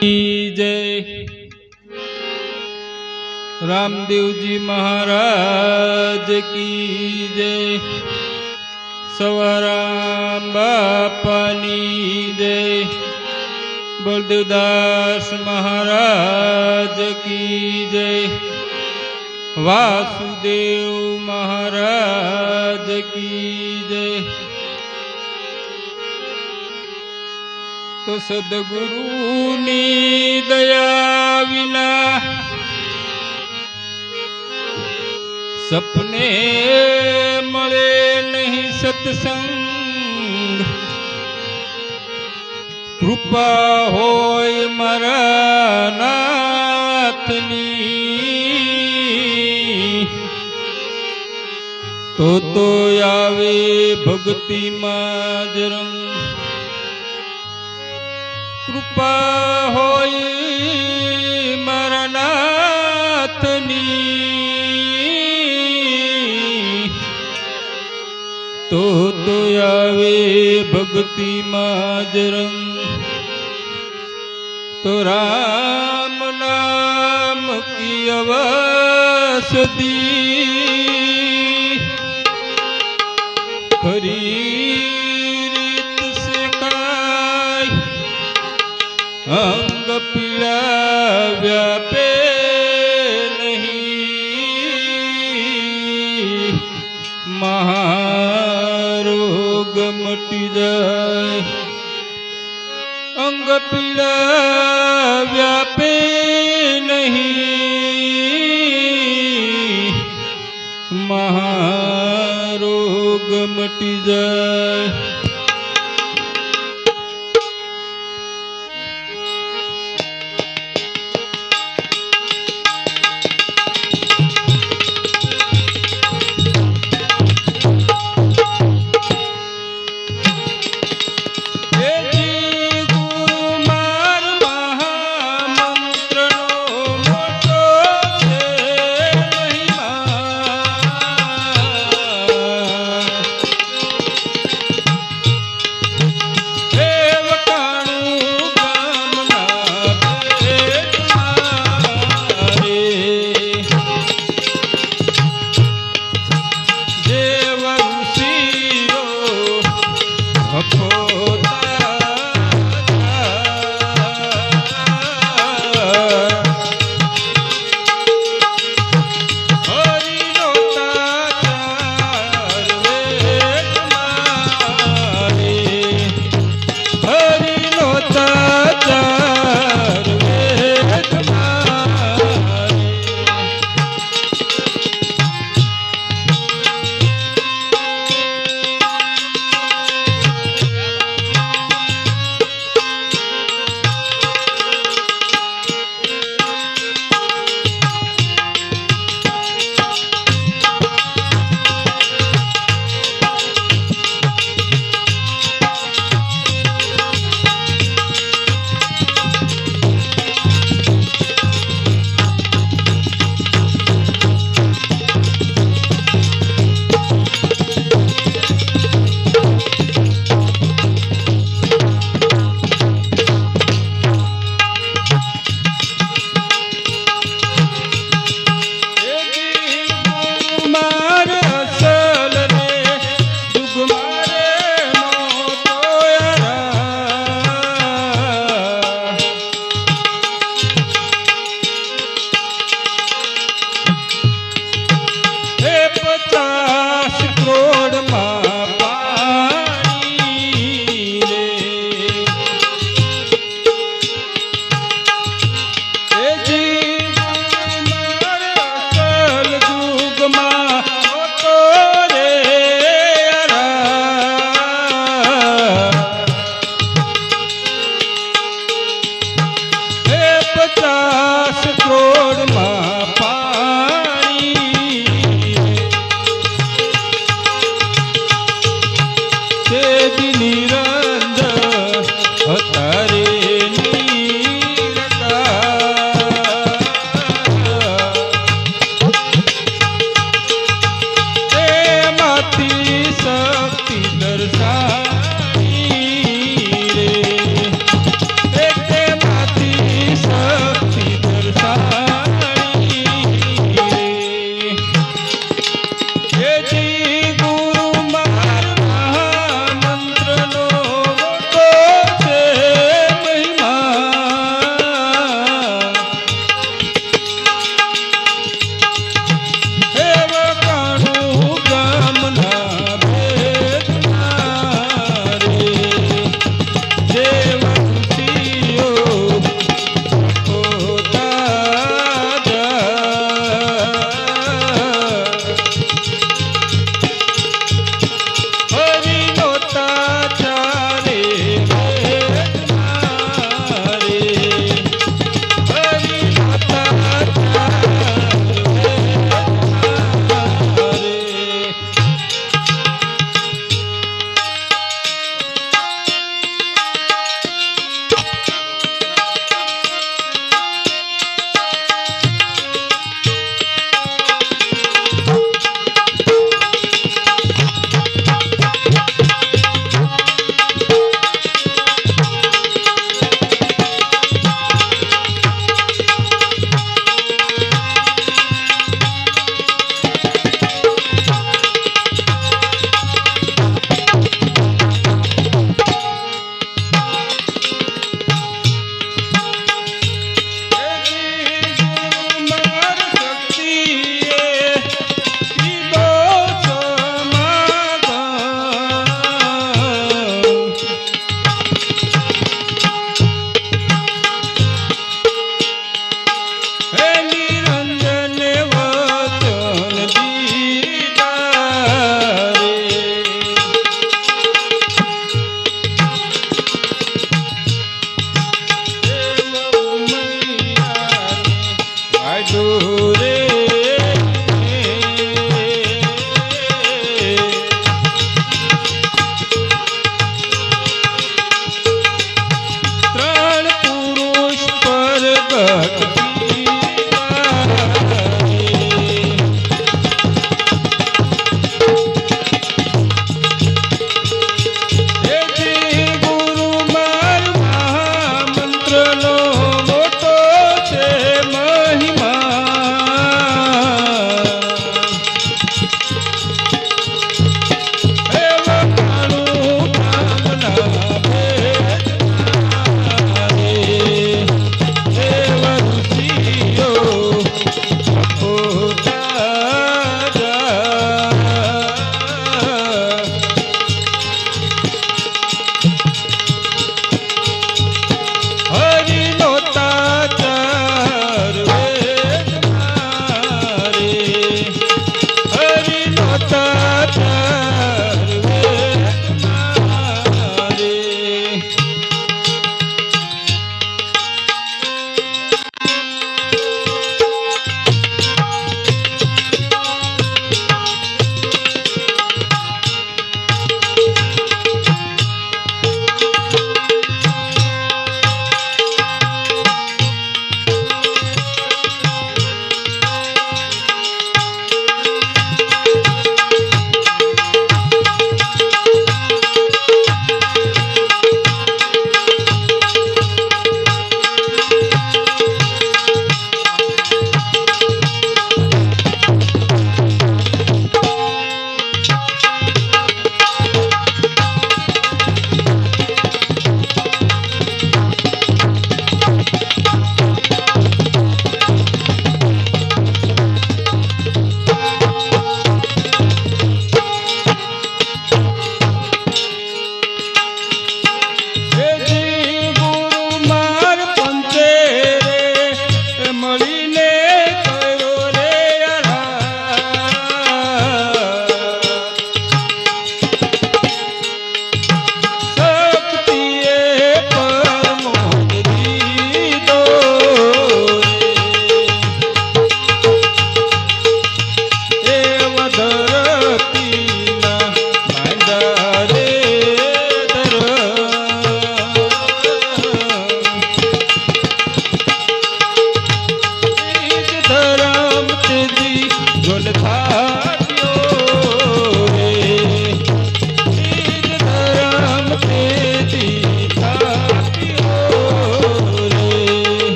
જય. રામદેવજી મહારાજ કી જય. સવારામ બાપાની જય. બળદેવદાસ મહારાજ કી જય. વાસુદેવ મહારાજ કી જય. તો સદગુરુની દયા વિના સપને મળે નહીં સત્સંગ. કૃપા હોય મારા નાથની. તો તો આવે ભક્તિમાં જ કૃપા હોય મારા નાથની તો તો આવે ભક્તિમાં જ રંગ. તો રામ નામ કી અવસદી ખરી પીડા વ્યાપે નહીં મહારોગ મટી જાય અંગ પીડા વ્યાપે નહીં મહારોગ મટી જાય